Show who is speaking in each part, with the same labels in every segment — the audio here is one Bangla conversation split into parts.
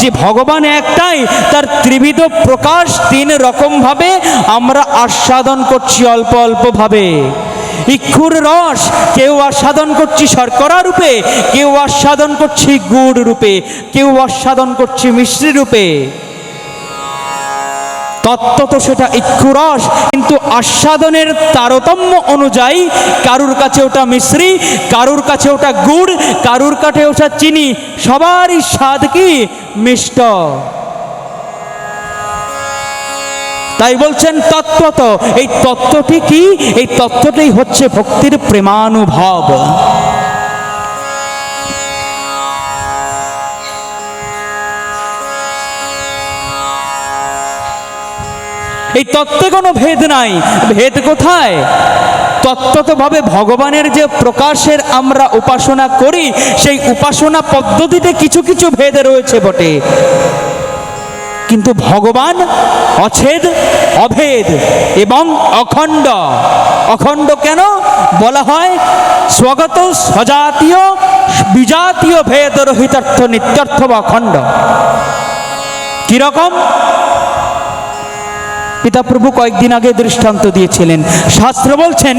Speaker 1: যে ভগবান একটাই, তার ত্রিবিধ প্রকাশ তিন রকমভাবে আমরা আস্বাদন করছি অল্প অল্পভাবে। ইক্ষুর রস, কেউ আস্বাদন করছি শর্করা রূপে, কেউ আস্বাদন করছি গুড় রূপে, কেউ আস্বাদন করছি মিশ্রি রূপে। তত্ত্ব তো সেটা ইক্ষুরস কিন্তু আস্বাদনের তারতম্য অনুযায়ী কারুর কাছে ওটা মিশ্রি, কারুর কাছে ওটা গুড়, কারুর কাছে ওটা চিনি, সবারই স্বাদ কি? মিষ্ট। তাই বলছেন তত্ত্বত, এই তত্ত্বটি কি? এই তত্ত্বটাই হচ্ছে ভক্তির প্রেমানুভব। এই তত্ত্বে কোনো ভেদ নাই। ভেদ কোথায়? তত্ত্বতভাবে ভগবানের যে প্রকাশের আমরা উপাসনা করি, সেই উপাসনা পদ্ধতিতে কিছু কিছু ভেদ রয়েছে বটে। কিন্তু ভগবান অছেদ, অভেদ এবং অখণ্ড। অখণ্ড কেন? বলা হয় স্বগত সজাতীয় বিজাতীয় ভেদ রহিতার্থ, নিত্যার্থ বা অখণ্ড। কীরকম? পিতাপ্রভু কয়েকদিন আগে দৃষ্টান্ত দিয়েছিলেন। শাস্ত্র বলছেন,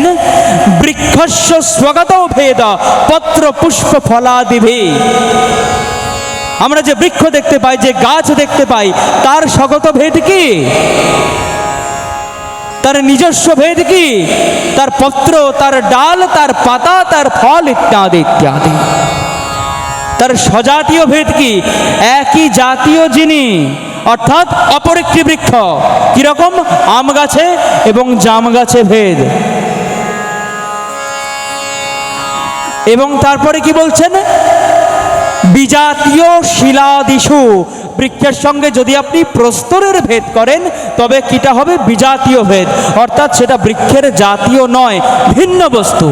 Speaker 1: বৃক্ষস্য স্বগত ভেদ, পত্র পুষ্প ফলাদিভে। আমরা যে বৃক্ষ দেখতে পাই, যে গাছ দেখতে পাই, তার স্বগত ভেদ কি? তার নিজস্ব ভেদ কি? তার পত্র, তার ডাল, তার পাতা, তার ফল ইত্যাদি ইত্যাদি। তার স্বজাতীয় ভেদ কি? একই জাতীয় জিনিস অর্থাৎ অপর একটি বৃক্ষ। কীরকম? আম গাছে এবং জাম গাছে ভেদ। এবং তারপরে কি বলছেন? বিজাতীয় শিলাদিশু বৃক্ষের সঙ্গে যদি আপনি প্রস্তরের ভেদ করেন, তবে কিটা হবে বিজাতীয় ভেদ। অর্থাৎ সেটা বৃক্ষের জাতীয় নয়, ভিন্ন বস্তু।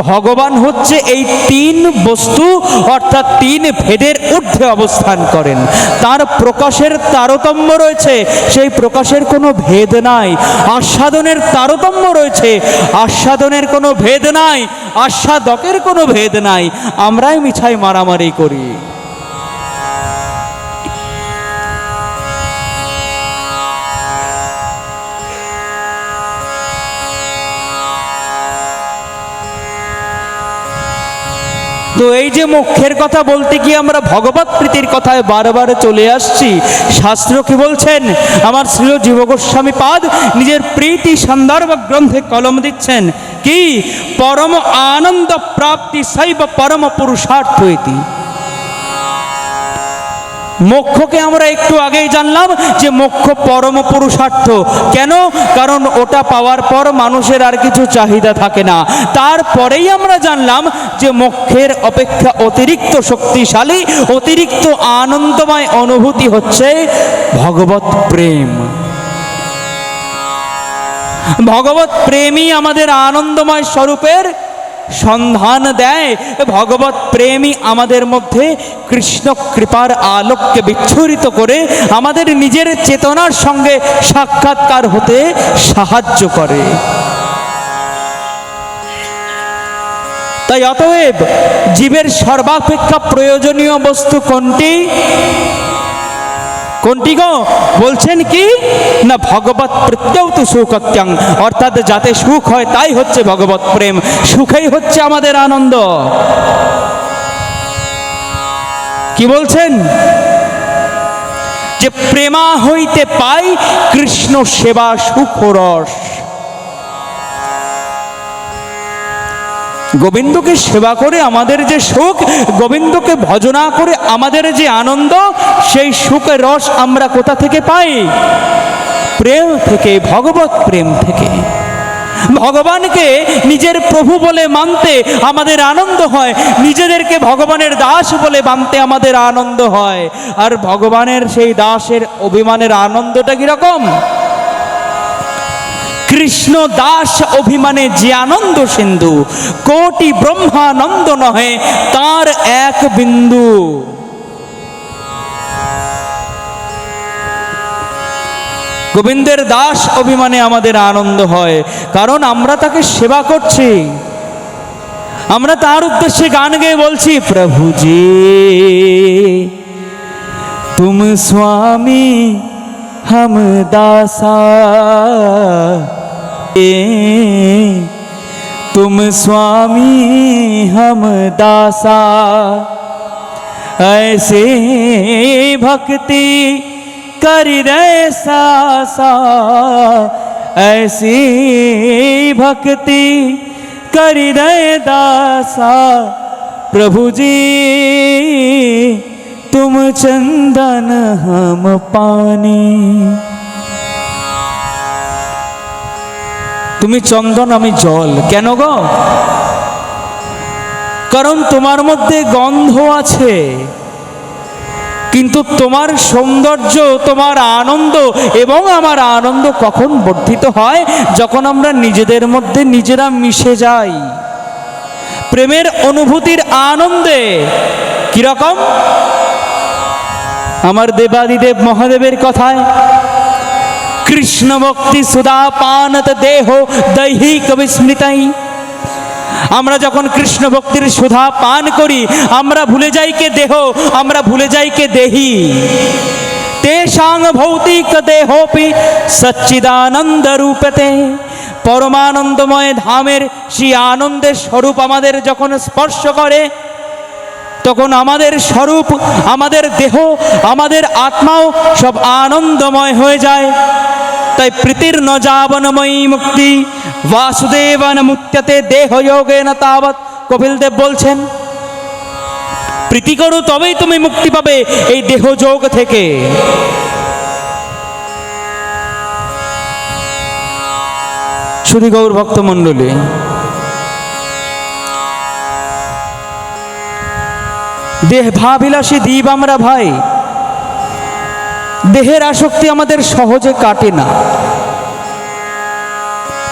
Speaker 1: ভগবান হচ্ছে এই তিন বস্তু, অর্থাৎ তিন ভেদের ঊর্ধ্বে অবস্থান করেন। তার প্রকাশের তারতম্য রয়েছে, সেই প্রকাশের কোনো ভেদ নাই। আস্বাদনের তারতম্য রয়েছে, আস্বাদনের কোনো ভেদ নাই, আস্বাদকের কোনো ভেদ নাই। আমরাই মিছাই মারামারি করি। তো এই যে মুখের কথা বলতে গিয়ে আমরা ভগবত প্রীতির কথায় বারবার চলে আসছি। শাস্ত্র কি বলছেন? আমার শ্রী জীব গোস্বামী পাদ নিজের প্রীতি সন্দর্ভ গ্রন্থে কলম দিচ্ছেন। কি? পরম আনন্দ প্রাপ্তি শৈব পরম পুরুষার্থ ইতি। মোক্ষকে আমরা একটু আগেই জানলাম যে মোক্ষ পরম পুরুষার্থ। কেন? কারণ ওটা পাওয়ার পর মানুষের আর কিছু চাহিদা থাকে না। তারপরেই আমরা জানলাম যে মোক্ষের অপেক্ষা অতিরিক্ত শক্তিশালী, অতিরিক্ত আনন্দময় অনুভূতি হচ্ছে ভগবত প্রেম। ভগবত প্রেমই আমাদের আনন্দময় স্বরূপের সন্ধান দেয়। ভগবত প্রেমই আমাদের মধ্যে কৃষ্ণ কৃপার আলোককে বিচ্ছুরিত করে আমাদের নিজের চেতনার সঙ্গে সাক্ষাৎকার হতে সাহায্য করে। তাই অতএব জীবের সর্বাপেক্ষা প্রয়োজনীয় বস্তু কোনটি? কোনটি গো বলছেন কি? না ভগবত প্রত্যৌ তো সুখত্যাং অর্থাৎ যাতে সুখ হয়, তাই হচ্ছে ভগবত প্রেম। সুখেই হচ্ছে আমাদের আনন্দ। কি বলছেন? যে প্রেমা হইতে পাই, কৃষ্ণ সেবা সুখ রস গোবিন্দকে সেবা করে আমাদের যে সুখ, গোবিন্দকে ভজনা করে আমাদের যে আনন্দ, সেই সুখের রস আমরা কোথা থেকে পাই? প্রেম থেকে, ভগবত প্রেম থেকে। ভগবানকে নিজের প্রভু বলে মানতে আমাদের আনন্দ হয়, নিজেদেরকে ভগবানের দাস বলে মানতে আমাদের আনন্দ হয়। আর ভগবানের সেই দাসের অভিমানের আনন্দটা কীরকম? কৃষ্ণ দাস অভিমানে যে আনন্দ সিন্ধু কোটি ব্রহ্মানন্দ নহে তার এক বিন্দু গোবিন্দের দাস অভিমানে আমাদের আনন্দ হয় কারণ আমরা তাকে সেবা করছি আমরা তার উদ্দেশ্যে গান গেয়ে বলছি প্রভুজি तुम स्वामी हम दासा ए तुम स्वामी हम दासा। ऐसे भक्ति कर रे सासा। ऐसी भक्ति कर रे दासा। प्रभु जी, तुम चंदन हम पानी। তুমি চন্দন, আমি জল। কেন গো? কারণ তোমার মধ্যে গন্ধ আছে। কিন্তু তোমার সৌন্দর্য, তোমার আনন্দ এবং আমার আনন্দ কখন বর্ধিত হয়? যখন আমরা নিজেদের মধ্যে নিজেরা মিশে যাই। প্রেমের অনুভূতির আনন্দে। কীরকম? আমার দেবাদিদেব মহাদেবের কথায় কৃষ্ণ ভক্তি সুদা দেহ দৈহিক বিস্মৃতাই। আমরা যখন কৃষ্ণ ভক্তির সুধা পান করি, আমরা ভুলে যাই কে দেহ, আমরা ভুলে যাই কে দেহি। তেষাং ভৌতিক দেহপি সচ্চিদানন্দ রূপতে। পরমানন্দময় ধামের সেই আনন্দের স্বরূপ আমাদের যখন স্পর্শ করে তখন আমাদের স্বরূপ, আমাদের দেহ, আমাদের আত্মাও সব আনন্দময় হয়ে যায়। তাই প্রীতির ন যাবনময়ী মুক্তি, বাসুদেবন মুক্ততে দেহ যোগে না তাবৎ কপিল দেব বলছেন, প্রীতি করো, তবেই তুমি মুক্তি পাবে এই দেহ যোগ থেকে। শুধু গৌর ভক্ত মণ্ডলী দেহ ভাবিলাসী দ্বীপ আমরা ভাই। দেহের আসক্তি আমাদের সহজে কাটে না।